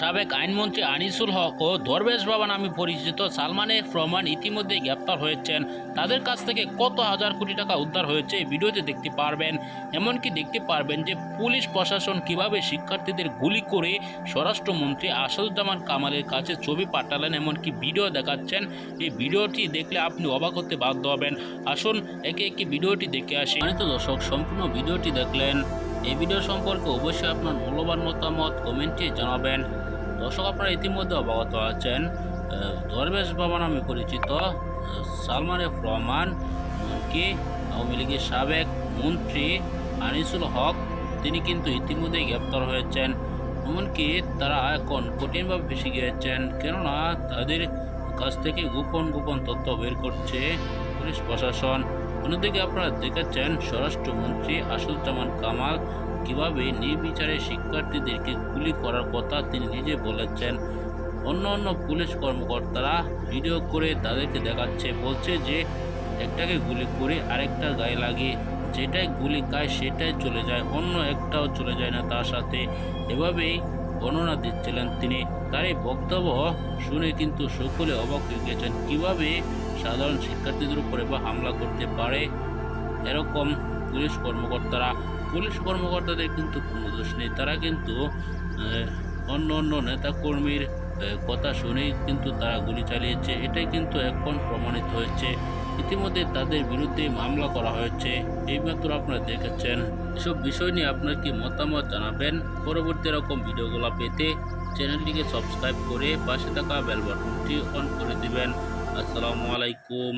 সাবেক আইনমন্ত্রী আনিসুল হক ও দরবেশ বাবা নামে পরিচিত সালমানের প্রমাণ ইতিমধ্যে গ্রেপ্তার হয়েছেন। তাদের কাছ থেকে কত হাজার কোটি টাকা উদ্ধার হয়েছে ভিডিওতে দেখতে পারবেন। এমনকি দেখতে পারবেন যে পুলিশ প্রশাসন কীভাবে শিক্ষার্থীদের গুলি করে স্বরাষ্ট্রমন্ত্রী আসাদুজ্জামান কামালের কাছে ছবি পাঠালেন, এমনকি ভিডিও দেখাচ্ছেন। এই ভিডিওটি দেখলে আপনি অবাক হতে বাধ্য হবেন। আসুন একে একে ভিডিওটি দেখে আসি। তো দর্শক, সম্পূর্ণ ভিডিওটি দেখলেন। এই ভিডিও সম্পর্কে অবশ্যই আপনার মূল্যবান মতামত কমেন্টে জানাবেন। দর্শক আপনারা ইতিমধ্যে অবগত আছেন দরবেশ বাবা নামে পরিচিত সালমান এফ রহমান, এমনকি আওয়ামী লীগের সাবেক মন্ত্রী আনিসুল হক, তিনি কিন্তু ইতিমধ্যেই গ্রেপ্তার হয়েছেন। এমনকি তারা এখন কঠিনভাবে ফেসে গিয়েছেন, কেননা তাদের কাছ থেকে গোপন গোপন তথ্য বের করছে পুলিশ প্রশাসন। অন্যদিকে আপনারা দেখেছেন, স্বরাষ্ট্রমন্ত্রী আসাদুজ্জামান কামাল কীভাবে নির্বিচারে শিক্ষার্থীদেরকে গুলি করার কথা তিনি নিজে বলেছেন। অন্য অন্য পুলিশ কর্মকর্তারা ভিডিও করে তাদেরকে দেখাচ্ছে, বলছে যে একটাকে গুলি করে আরেকটার গায়ে লাগে। যেটাই গুলি খায় সেটাই চলে যায়, অন্য একটাও চলে যায় না তার সাথে। এভাবেই বর্ণনা দিচ্ছিলেন তিনি। তার এই বক্তব্য শুনে কিন্তু সকলে অবাক হয়ে গেছেন, কীভাবে সাধারণ শিক্ষার্থীদের উপরে বা হামলা করতে পারে এরকম পুলিশ কর্মকর্তারা? পুলিশ কর্মকর্তাদের কিন্তু কোনো দোষ নেই। তারা কিন্তু অন্য অন্য নেতাকর্মীর কথা শুনেই কিন্তু তারা গুলি চালিয়েছে। এটাই কিন্তু এখন প্রমাণিত হয়েছে। ইতিমধ্যে তাদের বিরুদ্ধে মামলা করা হয়েছে। এইমাত্র আপনারা দেখেছেন। এসব বিষয় নিয়ে আপনার কি মতামত জানাবেন? পরবর্তী এরকম ভিডিওগুলো পেতে চ্যানেলটিকে সাবস্ক্রাইব করে পাশে থাকা বেল বাটনটি অন করে দিবেন। আসসালামু আলাইকুম।